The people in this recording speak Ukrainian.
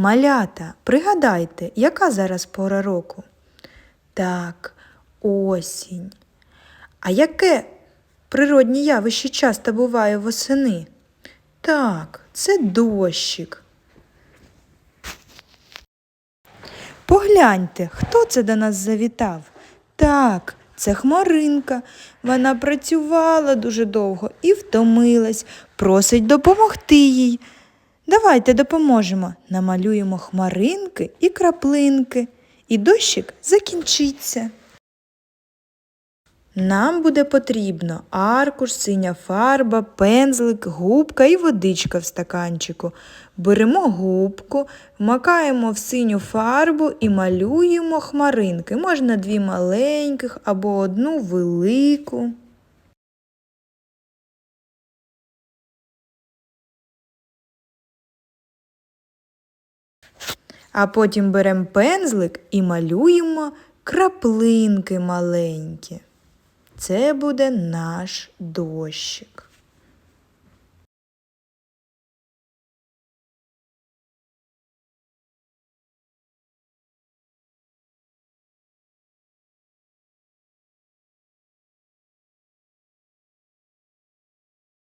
Малята, пригадайте, яка зараз пора року? Так, осінь. А яке природнє явище часто буває восени? Так, це дощик. Погляньте, хто це до нас завітав? Так, це хмаринка. Вона працювала дуже довго і втомилась, просить допомогти їй. Давайте допоможемо. Намалюємо хмаринки і краплинки, і дощик закінчиться. Нам буде потрібно аркуш, синя фарба, пензлик, губка і водичка в стаканчику. Беремо губку, вмакаємо в синю фарбу і малюємо хмаринки. Можна дві маленьких або одну велику. А потім беремо пензлик і малюємо краплинки маленькі. Це буде наш дощик.